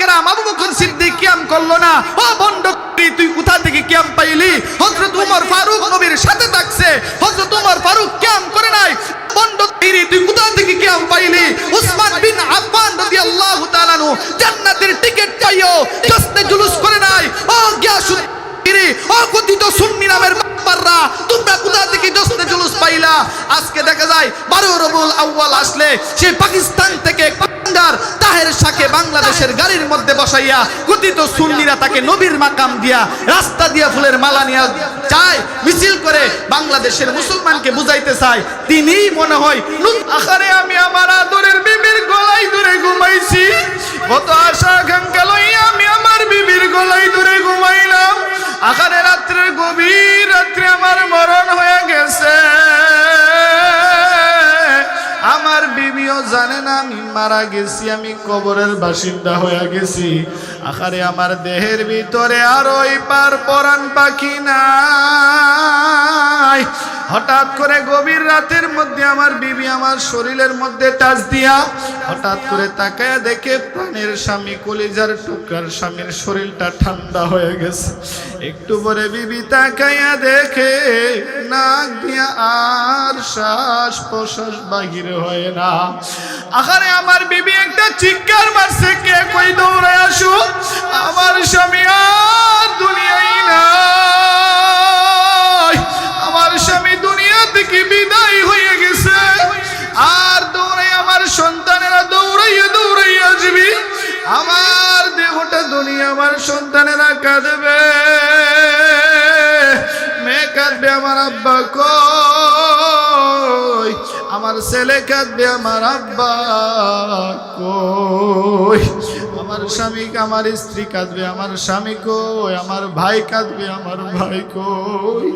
কেরাম আবু বকর সিদ্দিক কিয়াম করল না। ও বন্ড তুই কোথা থেকে কিয়াম পাইলি? হযরত উমর ফারুক নবীর সাথে থাকছে। হযরত উমর ফারুক কিয়াম করে নাই। বন্ড তুই কোথা থেকে কিয়াম পাইলি? উসমান বিন আফফান রাদিয়াল্লাহু তাআলা জান্নাতের টিকিট পাইও জুলুস করে নাই। ও কিরে সুন্নি নামের তোমরা কোথা থেকে জুলুস পাইলা? আজকে দেখা যায়, বারো রবুল আউয়াল আসলে সে পাকিস্তান থেকে তাহের বাংলাদেশের গাড়ির মধ্যে বসাইয়া কথিত সুন্নিরা তাকে নবীর মাকাম দিয়া, রাস্তা দিয়া ফুলের মালা চায়, মিছিল করে বাংলাদেশের মুসলমানকে বুঝাইতে চায়। তিনিই মনে হয় আখারে আমি আমার আদরের বিবির গলায় ধরে ঘুমাইছি। কত আশা আকাঙ্ক্ষা লইয়া আমি আমার বিবির গলায় ধরে ঘুমাইলাম। আখারে রাত্রে গভীর রাত্রে আমার মরণ হয়ে গেছে। আমার বিবিও জানে না, আমি মারা গেছি, আমি কবরের বাসিন্দা হয়ে গেছি। আখারে আমার দেহের ভিতরে আর ওই পার পরাণ পাখি নাই। হঠাৎ করে গভীর রাতের মধ্যে আমার বিবি আমার শরীরের মধ্যে টাচ দিয়া হঠাৎ করে তাকায়া দেখে প্রাণের স্বামী কলিজার টুকরার স্বামীর শরীরটা ঠান্ডা হয়ে গেছে। একটু পরে বিবি তাকাইয়া দেখে নাক দিয়া আর শ্বাস প্রশ্বাস বাহির হয় না। আখানে আমার বিবি একটা চিৎকার মারছে, কে কই দৌড়ে আসো? আমার স্বামী আর দুনিয়াই না আমার স্বামী থেকে বিদায় হয়ে গেছে। আর দৌড়ে আমার সন্তানেরা দৌড়াইয়া দৌড়াইয়া আসবি। আমার দেহটা দুনিয়া, আমার সন্তানেরা কাঁদবে। মেয়ে কাঁদবে আমার আব্বা কই? আমার ছেলে কাঁদবে আমার আব্বা কই? আমার স্বামী আমার স্ত্রী কাঁদবে, আমার স্বামী কই, আমার ভাই কাঁদবে, আমার ভাই কই?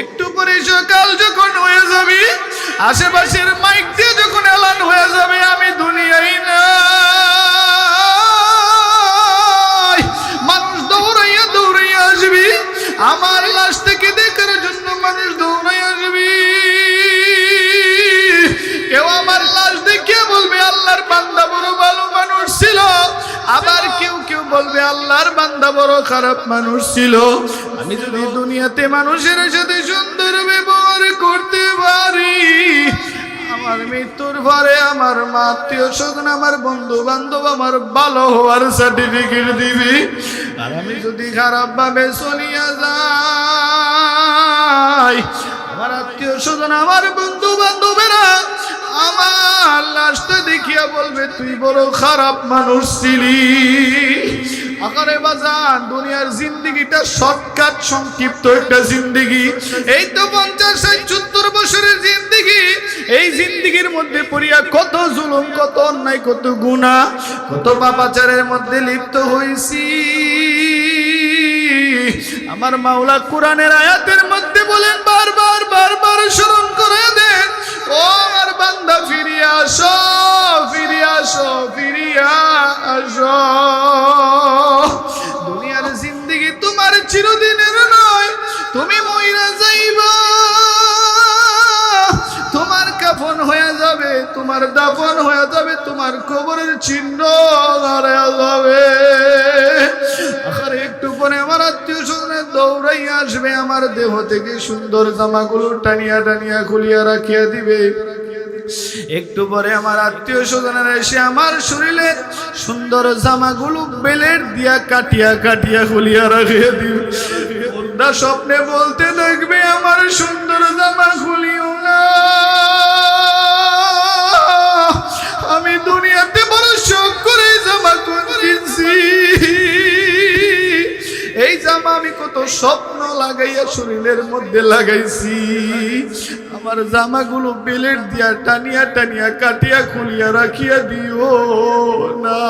একটু পরে সকাল যখন হয়ে যাবি, আশেপাশের মাইক দিয়ে যখন এলান হয়ে যাবে, আমি দুনিয়াই না দৌড়াইয়া আসবি, আমার লাশ থেকে দেখার জন্য মানুষ দৌড়াই আসবি। কেউ আমার আল্লাহর বান্দা বড় খারাপ মানুষ ছিল। আমি যদি দুনিয়াতে মানুষের সাথে সুন্দর ব্যবহার করতে পারি, আমার মৃত্যুর পরে আমার আত্মীয় স্বজন, আমার বন্ধু বান্ধব আমার ভালো হওয়ার সার্টিফিকেট দিবি। আর আমি যদি খারাপ ভাবে চলিয়া যাই আমার আত্মীয় স্বজন, আমার বন্ধু বান্ধবেরা আমার লাশটা দেখিয়া বলবে, তুই বড় খারাপ মানুষ ছিলি। দুনিয়ার সংক্ষিপ্ত একটা এই তো পঞ্চাশ সত্তর বছরের এই মধ্যে পড়িয়া কত জুলুম, কত অন্যায়, কত গুণা কত পাপাচারের মধ্যে লিপ্ত হয়েছি আমার মাওলা কোরআনের আয়াতের মধ্যে বলেন বারবার বারবার স্মরণ করে দেন। ও আমার বান্দা ফিরিয়া আসো ফিরিয়া আসো ফিরিয়া আসো। দুনিয়ার জিন্দগি তোমার চিরদিনের যাবে, তোমার দাফন হয়ে যাবে, তোমার কবরের চিহ্ন হারায়া যাবে। একটু পরে আমার আত্মীয় স্বজনের দৌড়াই আসবে, আমার দেহ থেকে সুন্দর জামাগুলো টানিয়া টানিয়া খুলিয়া রাখিয়া দিবে। একটু পরে আমার আত্মীয় স্বজনেরা এসে আমার শরীরে সুন্দর জামাগুলো বেলের দিয়া কাটিয়া কাটিয়া খুলিয়া রাখিয়া দিবে। স্বপ্নে বলতে দেখবে, আমার সুন্দর জামা খুলিও না। দুনিয়াতে বড় শখ করে জামা কিনছি? এই জামা আমি কত স্বপ্ন লাগাইয়া শরীরের মধ্যে লাগাইছি। আমার জামাগুলো বেলেট দিয়া টানিয়া টানিয়া কাটিয়া খুলিয়া রাখিয়া দিও না।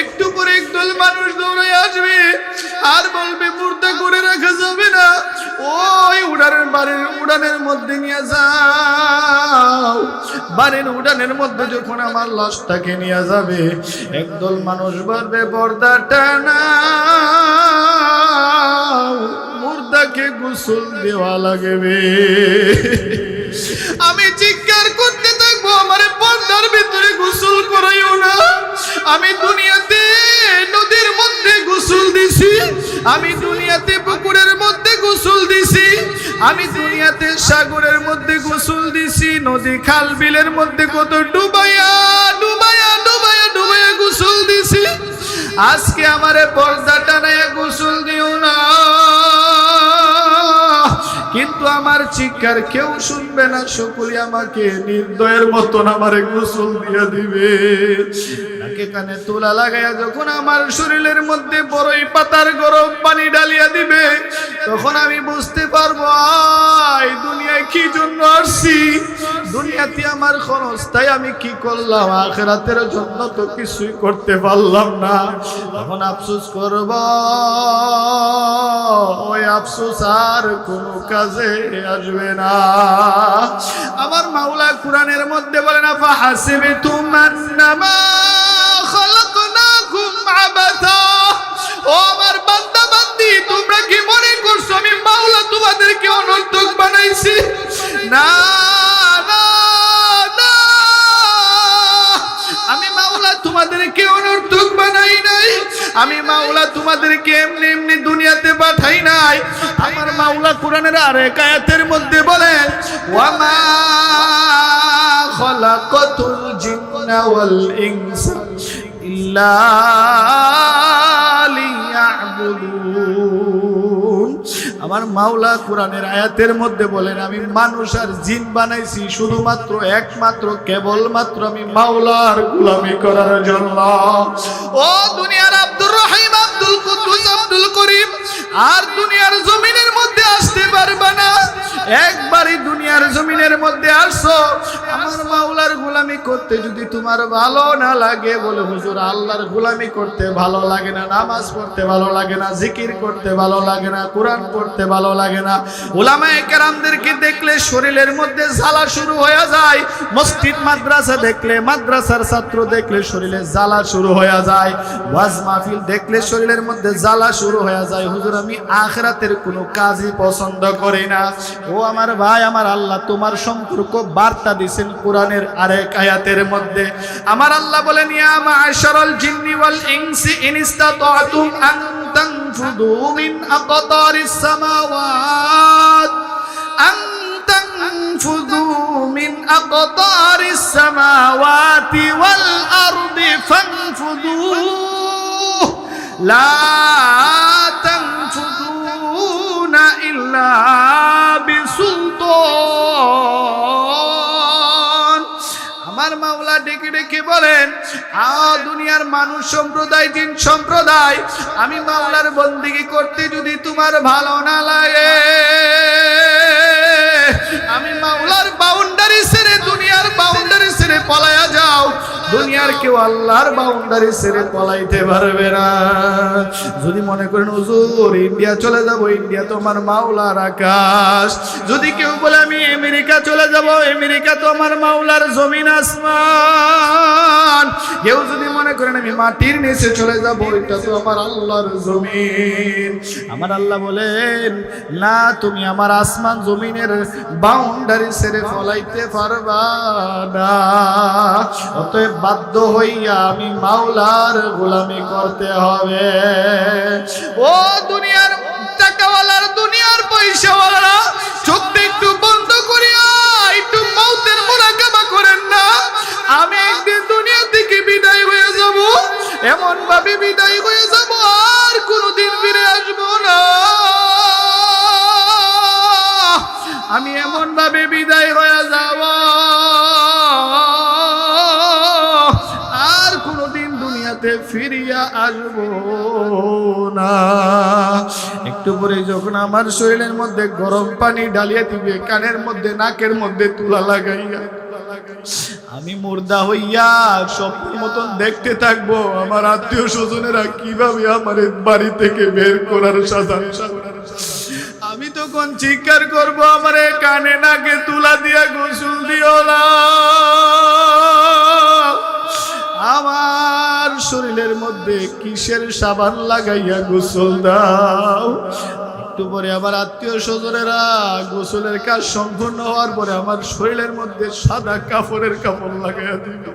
একটু পরে একদল মানুষ দৌড়ে আসবে। আর বলবে মুর্দা করে রাখা যাবে না। ওই উড়ানের বাড়ির উড়ানের মধ্যে নিয়ে যাও। বাড়ির উড়ানের মধ্যে যখন আমার লাশটাকে নিয়ে যাবে একদল মানুষ বলবে পর্দা না মুর্দাকে গোসল দেওয়া লাগবে। আমি চিৎকার করতে আমি দুনিয়াতে নদীর মধ্যে গোসল দিছি, আমি দুনিয়াতে পুকুরের মধ্যে গোসল দিছি, আমি দুনিয়াতে সাগরের মধ্যে গোসল দিছি, নদী খাল বিলের মধ্যে কত ডুবাইয়া ডুবাইয়া ডুবাইয়া ডুবাইয়া গোসল দিছি। আজকে আমারে পর্দা টানাইয়া গোসল দিও না। কিন্তু আমার চিৎকার কেউ শুনবে না সকলে আমাকে নির্দয়ের মতন আমারে গোসল দিয়ে দিবে। নাকে কানে তোলা লাগাইয়া যখন আমার শরীরের মধ্যে বড়ই পাতার গরম পানি ডালিয়া দিবে, তখন আমি বুঝতে পারব আই দুনিয়ায় কি জন্য আসছি? দুনিয়াতে আমার খরচ তাই আমি কি করলাম? আখেরাতের জন্য তো কিছুই করতে পারলাম না। তখন আফসোস করব, ওই আফসোস আর কোনো কাজে আসবে না। আমার মাওলা কোরআনের মধ্যে বলে না ফাহাসিবে তুমান্নামা খালাকনাকুম মাওলা, তোমাদেরকে অনর্থক বানাইছি। না আমি মাওলা, তোমাদেরকে বানাই নাই। আমি এমনি এমনি দুনিয়াতে পাঠাই নাই। আমার মাওলা কোরআনের আরেক আয়াতের মধ্যে বলেন ওয়ামা ইল্লা আমার মাওলা কোরআনের আয়াতের মধ্যে বলেন, আমি মানুষ আর জিন বানাইছি শুধুমাত্র একমাত্র, কেবলমাত্র আমি মাওলার গোলামি করার জন্য। ও দুনিয়ার আব্দুর রহিম, আব্দুল কুদ্দুস, আব্দুল করিম, আর দুনিয়ার জমিনের মধ্যে আসতে পারবে না। একবারই দুনিয়ার জমিনের মধ্যে আসছো আমার মাওলার গোলামি করতে যদি তোমার ভালো না লাগে, বলে হুজুর, আল্লাহর গোলামি করতে ভালো লাগে না, নামাজ পড়তে ভালো লাগে না, জিকির করতে ভালো লাগে না, কোরআন পড়তে ভালো লাগে না। ওলামায়ে কেরামদেরকে দেখলে শরীরের মধ্যে জ্বালা শুরু হয়ে যায়। মসজিদ, মাদ্রাসা দেখলে, মাদ্রাসার ছাত্র দেখলে শরীরে জ্বালা শুরু হয়ে যায়। ওয়াজ মাহফিল দেখলে শরীরের মধ্যে জ্বালা শুরু হয়ে যায়। হুজুর, আমি আখরাতের কোনো কাজই পছন্দ করি না। ও আমার ভাই, আমার আল্লাহ তোমার সম্পর্ক বার্তা দিছেন কোরআনের আরেক আয়াতের মধ্যে। আমার আল্লাহ বলেন, ইয়া মা'শারাল জিন্নি ওয়াল ইনসি ইন আন তানফুদু মিন আকতারিস সামাওয়াত আন তানফুদু মিন আকতারিস সামাওয়াতি ওয়াল আরদি ফানফুদু লা তানফুদুনা ইল্লা বিসুলতান আমার মাওলা ডেকে ডেকে বলেন, আ, দুনিয়ার মানুষ সম্প্রদায়, দিন সম্প্রদায়, আমি মাওলার বন্দিগি করতে যদি তোমার ভালো না লাগে দুনিয়ার কেউ আল্লাহর বাউন্ডারি ছেড়ে পলাইতে পারবে না। যদি মনে করেন, হুজুর ইন্ডিয়া চলে যাব ইন্ডিয়া তোমার মাওলার আকাশ। যদি কেউ বলে, আমি আমেরিকা চলে যাব, আমেরিকা তো আমার মাওলার জমিন আসমান। কেউ যদি মনে করেন, আমি মাটির নিচে চলে যাব, এটা তো আমার আল্লাহর জমিন। আমার আল্লাহ বলেন, না, তুমি আমার আসমান জমিনের বাউন্ডারি ছেড়ে ফলাইতে পারবা না। অতএব বাধ্য হইয়া আমি মাওলার গোলামি করতে হবে। ও দুনিয়ার টাকাওয়ালার, দুনিয়ার পয়সাওয়ালারা, চোখটা একটু বন্ধ করিয়া, একটু মৌতের মোরাকাবা করেন না। আমি একদিন দুনিয়া থেকে বিদায় হয়ে যাব এমন ভাবে বিদায় হয়ে যাব, আর কোনোদিন ফিরে আসব না। আমি এমন ভাবে বিদায় হয়ে যাব। দুনিয়াতে ফিরিয়া আসব না। একটু পরে যখন আমার শরীরের মধ্যে গরম পানি ডালিয়ে দিবে, কানের মধ্যে, নাকের মধ্যে তুলা লাগাইয়া, আমি মুর্দা হইয়া স্বপ্নের মতন দেখতে থাকব। আমার আত্মীয় স্বজনেরা কীভাবে আমার বাড়ি থেকে বের করার সাজা? আমি তখন চিৎকার করব, আমারে কানে নাকে তুলা দিয়া গোসল দিও না। আমার শরীরের মধ্যে কিসের সাবান লাগাইয়া গোসল দাও? একটু পরে আমার আত্মীয় স্বজনেরা গোসলের কাজ সম্পূর্ণ হওয়ার পরে আমার শরীরের মধ্যে সাদা কাপড়ের কাপড় লাগাইয়া দিবে।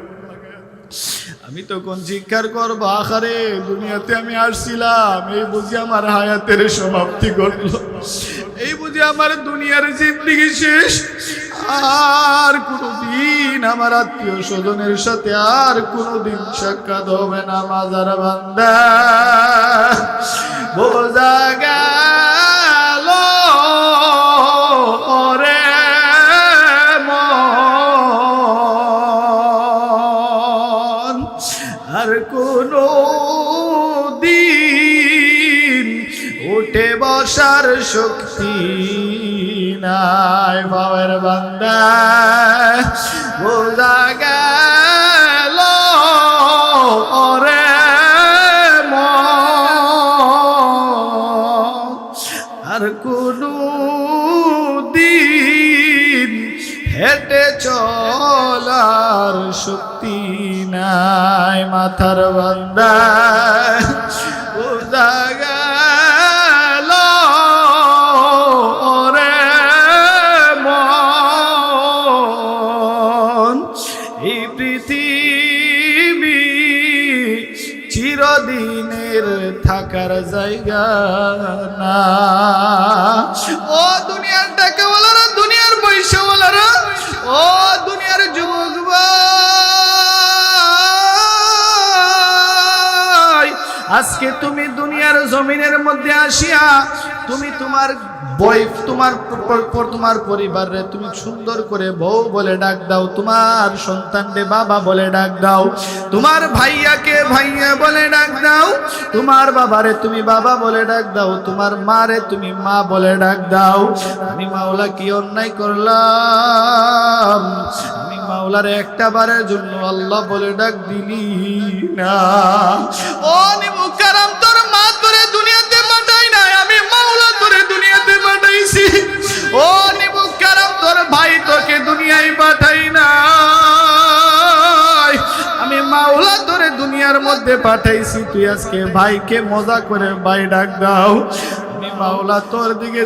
আমি তখন চিৎকার করব আখারে দুনিয়াতে আমি আসছিলাম। এই বুঝি আমার হায়াতের সমাপ্তি ঘটলো। এই বুঝে আমার দুনিয়ার জিন্দিগি শেষ। আর কোনদিন আমার আত্মীয় স্বজনের সাথে আর কোনদিন সাক্ষাৎ হবে না, মাজার বান্দা। বোঝা গেল বসার শক্তি নাই বাবার বান্দা। বোঝা গেল আর কোনো দিন হেঁটে চলার শক্তি নাই, মাথার বান্দা। বোঝা থাকার জায়গা না। ও দুনিয়ার টাকাওয়ালারা, দুনিয়ার পয়সাওয়ালারা, ও দুনিয়ার যুবক আজকে তুমি দুনিয়ার জমিনের মধ্যে আসিয়া তুমি তোমার বই, তোমার তোমার পরিবারে তুমি সুন্দর করে বউ বলে ডাক দাও, তোমার সন্তানকে বাবা বলে ডাক দাও, তোমার ভাইয়াকে ভাইয়া বলে ডাক দাও, তোমার বাবারে তুমি বাবা বলে ডাক দাও, তোমার মারে তুমি মা বলে ডাক দাও। আমি মাওলা কি অন্যায় করলাম? আমি মাওলার একটা বারের জন্য আল্লাহ বলে ডাক দিলি না। ও নিমুকারাম তোর মা তোরে দুনিয়াতে তোরে দুনিয়াতে পাঠাইছি ও নিমুকারাম তোর ভাই তোকে দুনিয়ায় পাঠাই না আমি মাওলা দুনিয়ার মধ্যে পাঠাইছি ভাইকে মজা করে ভাই ডাক দাও। আমি মাওলা তোর দিকে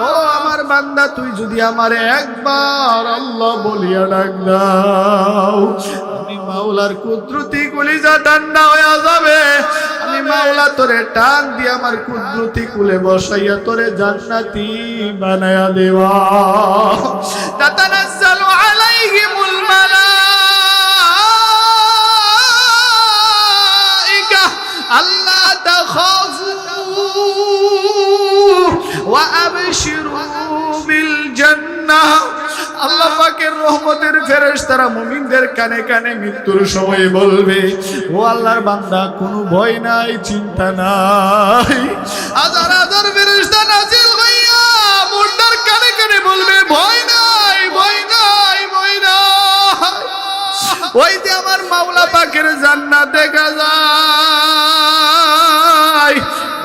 ও আমার বান্দা, তুই যদি আমার একবার আল্লাহ বলিয়া ডাক দাও মাওলার কুলি যা ঠান্ডা হয়ে যাবে। আমি মাওলা তোরে টান দিয়ে আমার কুদরতি কুলে বসাইয়া তোরে জান্নাতি বানায়া দেওয়া। তাতানাজ্জালু আলাইহিমুল আল্লাহ আল্লাহ পাকের রহমতের ফেরেশ ফেরেশতারা মুমিনদের কানে কানে মৃত্যুর সময় বলবে, ও আল্লাহর বান্দা, কোনো ভয় নাই, চিন্তা নাই। হাজার হাজার ফেরেশতা নাজিল হইয়া মুন্ডার কানে কানে বলবে, ভয় নাই ভয় নাই ভয় নাই। ওই যে আমার মাওলা পাকের জান্নাত দেখা যায়।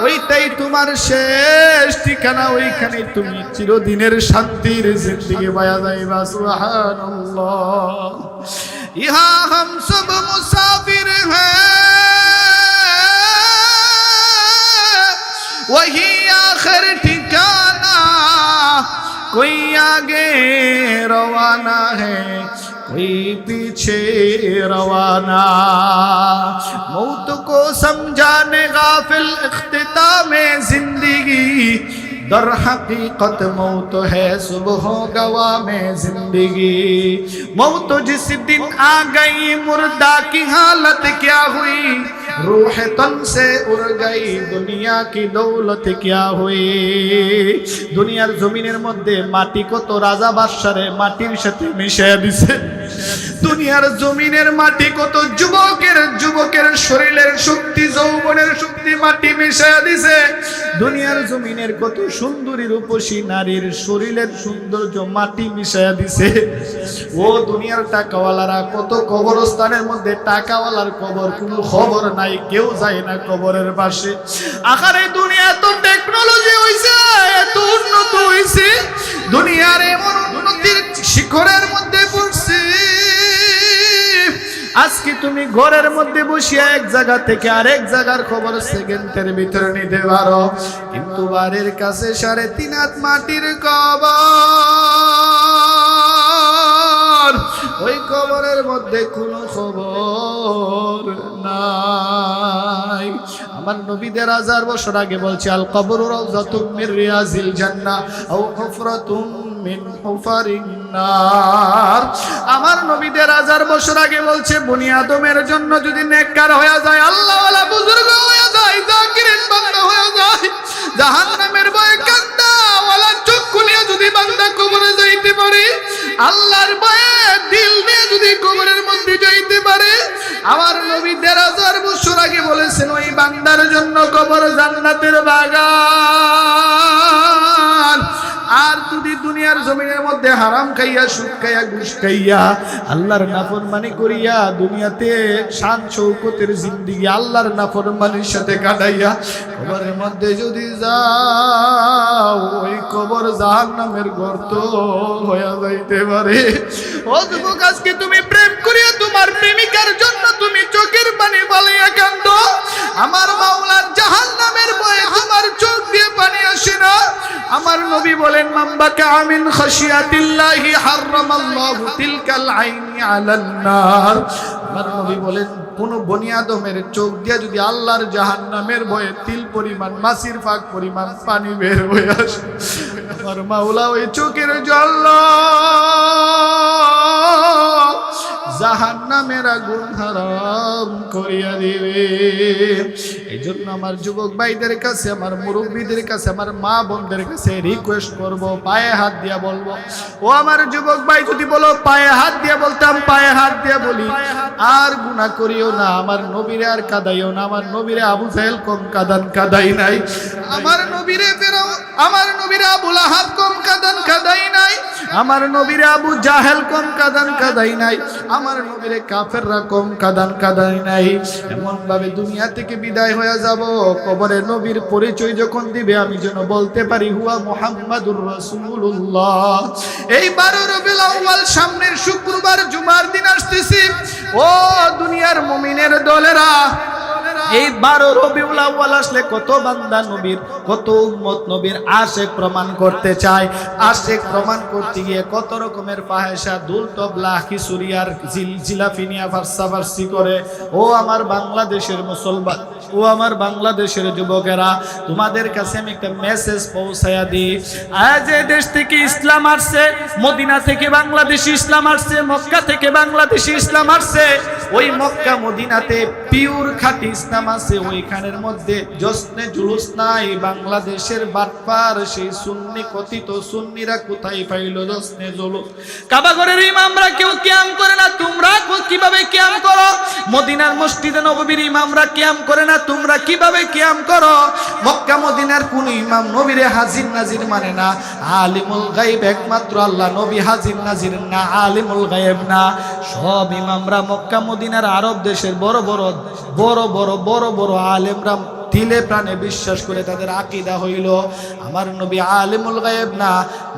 ওইটাই তোমার শেষ ঠিকানা, ওইখানে তুমি চিরদিনের শান্তির জিন্দিগি বায়া যাইবা সুহানির ইহা হাম সব মুসাফির ঠিকানা, কোই আগে রানা হ্যাঁ कोई पीछे रवाना मौत को समझाने गाफिल इख्तिताम जिंदगी दर हकीकत मौत है सुबह गवा में जिंदगी मौत जिस दिन आ गई मुर्दा की हालत क्या हुई रूह तन से उड़ गई दुनिया की दौलत क्या हुई দুনিয়ার জমিনের মধ্যে মাটি কত রাজা বাদশারে মাটির সাথে মিশে দিছে দুনিয়ার জমিনের মাটি কত যুবকের যুবকের শরীরের শক্তি, যৌবনের শক্তি মাটি মিশাইয়া দিছে। দুনিয়ার জমিনের কত সুন্দরী রূপসী নারীর শরীরের সৌন্দর্য মাটি মিশাইয়া দিছে। ও দুনিয়ার টাকাওয়ালারা, কত কবরস্থানের মধ্যে টাকাওয়ালার কবর, কোনো খবর নাই, কেউ যায় না কবরের পাশে। আখারে দুনিয়া তো টেকনোলজি হইছে। আজকে তুমি ঘরের মধ্যে বসিয়া এক জায়গা থেকে আরেক জায়গার খবর সেকেন্ডের ভিতরে নিতে পারো। কিন্তু বাড়ির কাছে সাড়ে তিন হাত মাটির কবর। ওই কবরের মধ্যে কোনো খবর নাই। আমার নবীদের হাজার বছর আগে বলছে, আল কবর রিয়াজিল নার। আমার নবীদের হাজার বছর আগে বলছে বনি আদমের জন্য যদি নেককার হয়ে যায় আল্লাহ ওয়ালা বুজুর্গ হয়ে যায়, জাকিরিন বান্দা হয়ে যায়, জাহান্নামের ভয়ে কান্দা, ওয়ালা চোখ খুলিয়া যদি বান্দা কবরে যাইতে পারে, আল্লাহর ভয়ে যদি কবরের মধ্যে যাইতে পারে, আমার নবী দেড় হাজার বছর আগে বলেছেন, ওই বান্দার জন্য কবর জান্নাতের বাগান। আর যদি দুনিয়ার জমিনের মধ্যে হারাম খাইয়া, সুদ খাইয়া, ঘুষ খাইয়া, আল্লাহর নাফরমানি করিয়া দুনিয়াতে শান শৌকতের জিন্দিগি আল্লাহর নাফরমানির সাথে কাটাইয়া, কবরের মধ্যে যদি যাও, ওই কবর জাহান নামের গর্ত হয়ে যাইতে পারে। ও যুবক, আজকে তুমি প্রেম করিয়া তোমার প্রেমিকার জন্য তুমি চোখের পানি বলিয়া কান্দ। আমার মাওলার জাহান নামের বয়ে তোমার চোখ দিয়ে পানি আসে না। আমার নবী বলেন মাম্বাকা আমিন খাশিয়াতিল্লাহি হারামাল্লাহু তিলকাল আইনি আলান নার। আমার নবী বলেন, কোন বনিয়াদমের চোখ দিয়ে যদি আল্লাহর জাহান্নামের ভয়ে তিল পরিমাণ, মাসির ফাঁক পরিমাণ পানি বের হয়ে আসে, আমার মাওলা ওই চোখের জল জাহান্নামের আগুন হারাম করিয়া দিবে। এই জন্য আমার যুবক ভাইদের কাছে, আমার মুরব্বীদের কাছে, আমার মা বোনদের কাছে রিকোয়েস্ট করব, পায়ে হাত দিয়া বলব। ও আমার যুবক ভাই, যদি বলো পায়ে হাত দিয়া বলতাম, পায়ে হাত দিয়া বলি। আর গুনাহ করিও না, আমার নবীরে আর কাদাইও না, আমার নবীরে আবু জাহেল কম কাদান, কাদাই নাই। আমার নবীরে ফেরাও, আমার নবীরে আবু লাহাব কম কাদান, কাদাই নাই। আমার নবীরে আবু জাহেল কম কাদান, কাদাই নাই। আমার নবীরে কাফেররা কম কাদান কাদাই নাই। এমন ভাবে দুনিয়া থেকে বিদায় হয়ে যাব। কবরে নবীর পরিচয় যখন দিবে, আমি যেন বলতে পারি, হুয়া মুহাম্মাদুর রাসূলুল্লাহ। এই বারো রবিউল আউয়াল সামনের শুক্রবার জুমার দিন আসতেছি। ও দুনিয়ার মুমিনের দলেরা এই বারো রবিউল আউয়াল আসলে কত বান্দা নবীর, কত উম্মত নবীর আশেক প্রমাণ করতে চায়। আশেক প্রমাণ করতে গিয়ে কত রকমের ফাহেসা দুল তবলা জিল জিলাফিনিয়া ফার্সা ফার্সি করে। ও আমার বাংলাদেশের মুসলমান, ও আমার বাংলাদেশের যুবকেরা, তোমাদের কাছে আমি একটা মেসেজ পৌঁছায়া দিই। আজ এই দেশ থেকে ইসলাম আসছে, মদিনা থেকে বাংলাদেশি ইসলাম আসছে, মক্কা থেকে বাংলাদেশি ইসলাম আসছে। ওই মক্কা মদিনাতে পিওর খাঁটি ইসলাম আছে ওইখানের মধ্যে জশ্নে জুলুস নাই, বাংলাদেশের বাটপার, সেই সুন্নি কথিত সুন্নিরা কোথায় পাইল জশ্নে জুলুস? কাবাগরের ইমামরা কেউ কিয়াম করে না, তোমরা কীভাবে কিয়াম করো? মদিনার মসজিদে নববীর ইমামরা কিয়াম করে না, তোমরা কীভাবে কিয়াম করো? মক্কা মদিনার কোন ইমাম নবীরে হাজির নাজির মানে না। আলিমুল গাইব একমাত্র আল্লাহ নবী হাজির নাজির না, আলিমুল গায়েব না। সব ইমামরা মক্কা মদিনার আরব দেশের বড় বড় বড় বড় বড় বড় আলেমরা দিলে প্রাণে বিশ্বাস করে তাদের আকিদা হইল আমার নবী আলিমুল গায়েব না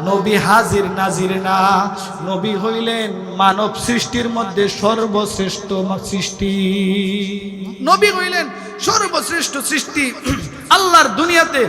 নবী হাজির নাজির না। নবী হইলেন মানব সৃষ্টির মধ্যে সর্বশ্রেষ্ঠ সৃষ্টি। নবী হইলেন সর্বশ্রেষ্ঠ সৃষ্টি। আল্লাহর দুনিয়াতে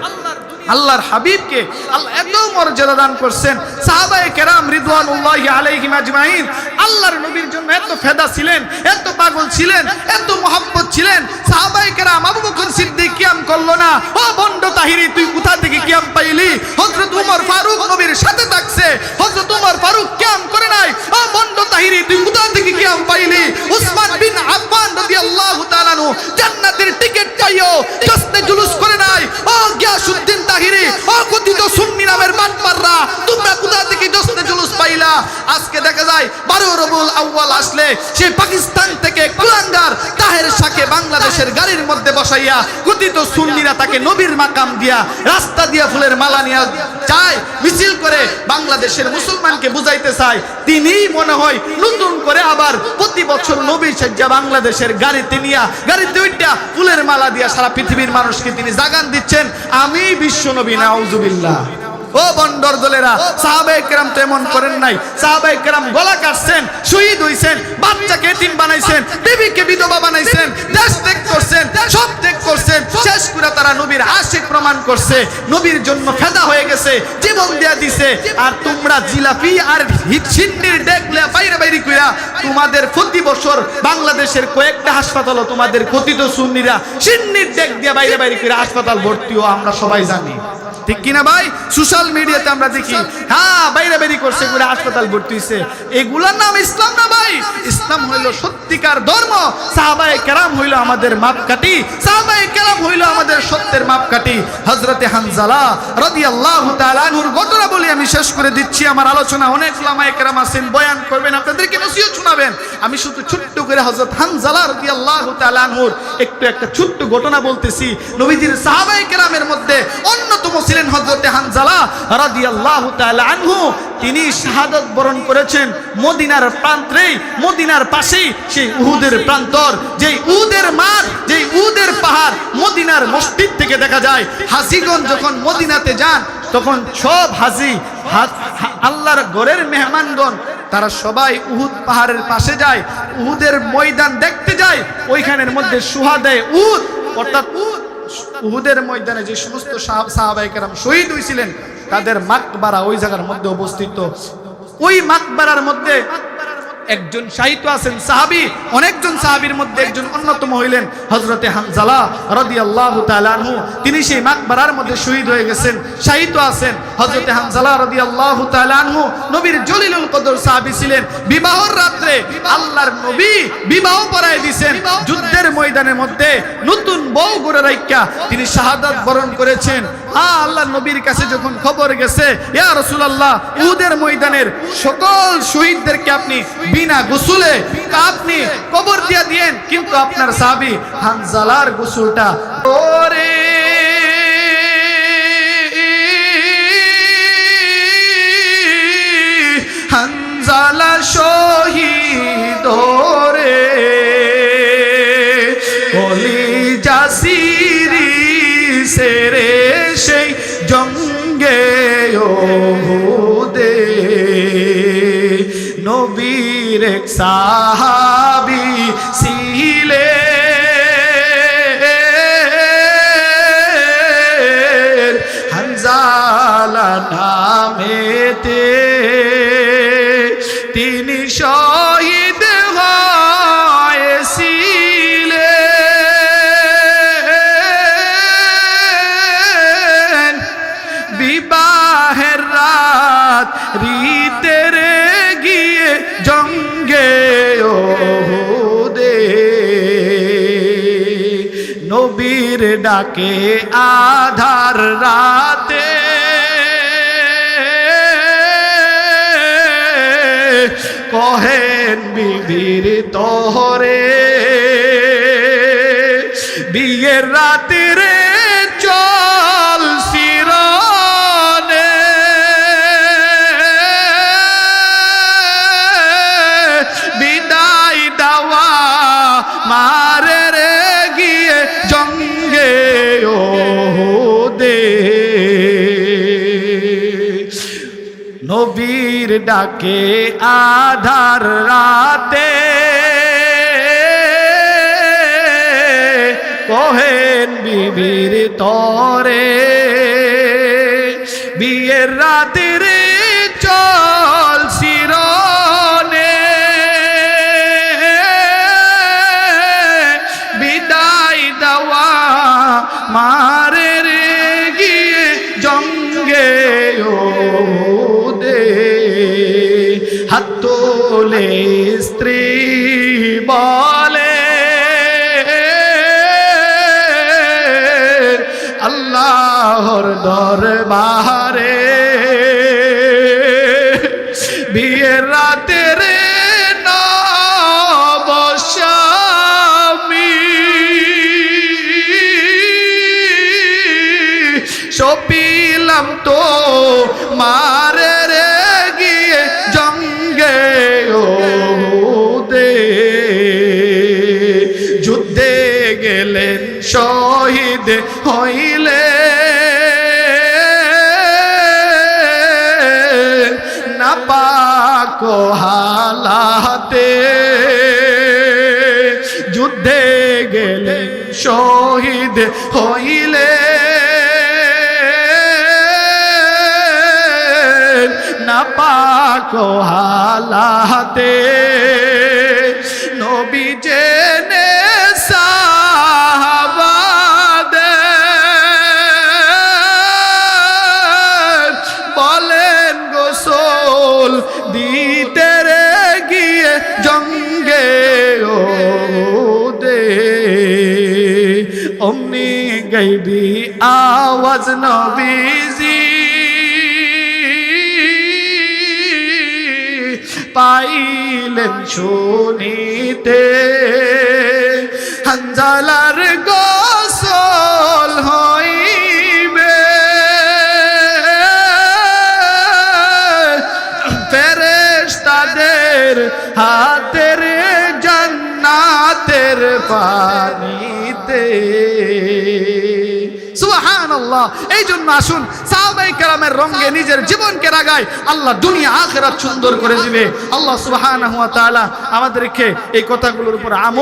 আল্লাহর হাবিবকে আল্লাহ এত মর্যাদা দান করছেন। সাহাবায়ে কেরাম রিদওয়ানুল্লাহি আলাইহিম আজমাইন। আল্লাহর নবীর জন্য এত ফেদা ছিলেন, এত পাগল ছিলেন, এত মোহাব্বত ছিলেন। সাহাবায়ে কেরাম আবু বকর সিদ্দিক কিয়াম করল না। ও বন্ড তাহিরি, তুই কোথা থেকে কিয়াম পাইলি? হযরত উমর ফারুক নবীর সাথে থাকছে। হযরত উমর ফারুক কিয়াম করে নাই। ও বন্ড তাহিরি, তুই কোথা থেকে কিয়াম পাইলি? উসমান বিন আফফান রাদিয়াল্লাহু তাআলা নু জান্নাতের টিকিট পাইও জশ্নে জুলুস করে নাই। ও গিয়াসউদ্দিন তাহিরি, ও কথিত সুন্নি নামের বাটপাররা, তোমরা কোথা থেকে জশ্নে জুলুস পাইলা? আজকে দেখা যায়, বারো রবুল আউয়াল আসলে সে পাকিস্তান থেকে কুলাঙ্গার তাহের শাকে বাংলাদেশের গাড়ির মধ্যে বসাইয়া কথিত সুন্নিরা তাকে নবীর মাকাম দিয়া রাস্তা দিয়া ফুলের মালা নিয়ে চায়, মিছিল করে বাংলাদেশের মুসলমানকে বুঝাইতে চায়। তিনি মনে হয় নতুন করে আবার প্রতি বছর নবী সাজ্জা বাংলাদেশের গাড়িতে নিয়া, গাড়িতে উইটা ফুলের মালা দিয়া সারা পৃথিবীর মানুষকে তিনি জাগান দিচ্ছেন। আমি বিশ্ব নবী, নাউজুবিল্লাহ। ও বন্ডর দলেরা সাহাবাই কেরাম তো এমন করেন নাই। সাহাবাই কেরাম গলা কাটছেন, শহীদ হইছেন, বাচ্চাকে এতিম বানাইছেন, বিবিকে বিধবা বানাইছেন, দেশ ত্যাগ করছেন, সব ত্যাগ করছেন, শেষ করে তারা নবীর আশিক প্রমাণ করছে, নবীর জন্য ফেদা হয়ে গেছে, জীবন দেয়া দিছে, আর তোমরা জিলাপি আর হিচ্ছিন্নির দেখলে বাইরে বাইরে কইরা তোমাদের প্রতি বছর বাংলাদেশের কয়েকটা হাসপাতালও তোমাদের কথিত সুন্নিরা সিন্নির ডেক দিয়ে বাইরে বাইরে করে হাসপাতাল ভর্তিও আমরা সবাই জানি। ঠিক কিনা ভাই? সোশ্যাল মিডিয়াতে আমরা দেখি। হ্যাঁ বাইরে বেরি করছে এগুলো হাসপাতাল ভর্তি হয়েছে। এগুলোর নাম ইসলাম না ভাই? ইসলাম হইল সত্যিকার ধর্ম। সাহাবায়ে কেরাম হইল আমাদের মাপকাঠি। সাহাবায়ে কেরাম হইল আমাদের সত্যের মাপকাঠি হযরতে হানজালা রাদিয়াল্লাহু তাআলা আনহুর ঘটনা বলি আমি শেষ করে দিচ্ছি। আমার আলোচনা অনেক উলামায়ে কেরাম আছেন, বয়ান করবেন, আপনাদেরকে নসিহত শোনাবেন। আমি শুধু ছোট্ট করে হযরত হানজালা রাদিয়াল্লাহু তাআলা আনহুর একটু একটা ছোট্ট ঘটনা বলতেছি। নবীজির সাহাবায়ে কেরামের মধ্যে অন্যতম ছিলেন হযরতে হানজালা রাদিয়াল্লাহু তাআলা আনহু। তিনি শাহাদাত বরণ করেছেন মদিনার প্রান্তেই, মদিনার পাশেই সেই উহুদের প্রান্তর। যেই উহুদের মাঠ, যেই উহুদের পাহাড়, মদিনার মসজিদ থেকে দেখা যায় হাসিগঞ্জ যখন মদিনাতে যান, তখন সব হাজি হা- হা- আল্লাহর ঘরের মেহমানগণ, তারা সবাই উহুদ পাহাড়ের পাশে যায়, উহুদের ময়দান দেখতে যায়, ওইখানের মধ্যে সুহাদে উহুদ, অর্থাৎ উহুদ উহুদের ময়দানে যে সমস্ত সাহাবাই কেরাম শহীদ হয়েছিলেন তাদের মাকবারা ওই জায়গার মধ্যে অবস্থিত ওই মাকবারার মধ্যে একজন সাহিত্য আছেন সাহাবি, অনেকজন সাহাবির মধ্যে একজন অন্যতম হইলেন হজরতে হানজালা রদি আল্লাহ তিনি সেই মাকবারার মধ্যে শহীদ হয়ে গেছেন সাহিত্য আছেন। হজরতে হানজালা রাদিয়াল্লাহু তাআলা আনহু নবীর জলিলুল কদর সাহাবী ছিলেন। বিবাহর রাত্রে আল্লাহর নবী বিবাহ পড়ায় দিয়েছেন যুদ্ধের ময়দানের মধ্যে নতুন বউ গড়ে রাইকা তিনি শাহাদাত বরণ করেছেন। আ আল্লাহ নবীর কাছে যখন খবর গেছে, ইয়া রাসূলুল্লাহ, উহুদের ময়দানের সকল শহীদদেরকে আপনি বিনা গোসলে আপনি কবর দিয়া দিয়েন। কিন্তু আপনার সাহাবী হানজালার গোসলটা ওরে হানজালা শহীদ রে কলি জাসিরি সেরে সেই জঙ্গে ওহুদে নবীর সাহাবি ছিলে। হানজালা নামেতে নবীর ডাকে আধার রাতে। কহেন বিবির তোহরে বিয়ের রাতে ডাকে আধার রাতে। কহেন বিবির তরে বিয়ের রাতে ছিলাম তো মারে রে গিয়ে জঙ্গে দে যুদ্ধে গেলেন শহীদ হইলে। না হালাতে। যুদ্ধে গেলে শহীদ পাক হালাতে। নবী জেনে বলেন, গোসল দিতে রে গিয়ে জঙ্গে ও দে অমনি গাইবি আওয়াজ নবীজি পাইলেন শুনিতে। হাঞ্জালার গোসল হইবে। ফেরেশতাদের হাতের জান্নাতের পানিতে। সুবহানাল্লাহ এই জন্য আসুন, সাহাবাই কালামের রঙে নিজের জীবনকে রাগায় আল্লাহ দুনিয়া, আখেরাত সুন্দর করে দিবে। আল্লাহ তাআলা আমাদেরকে এই কথাগুলোর উপর আমল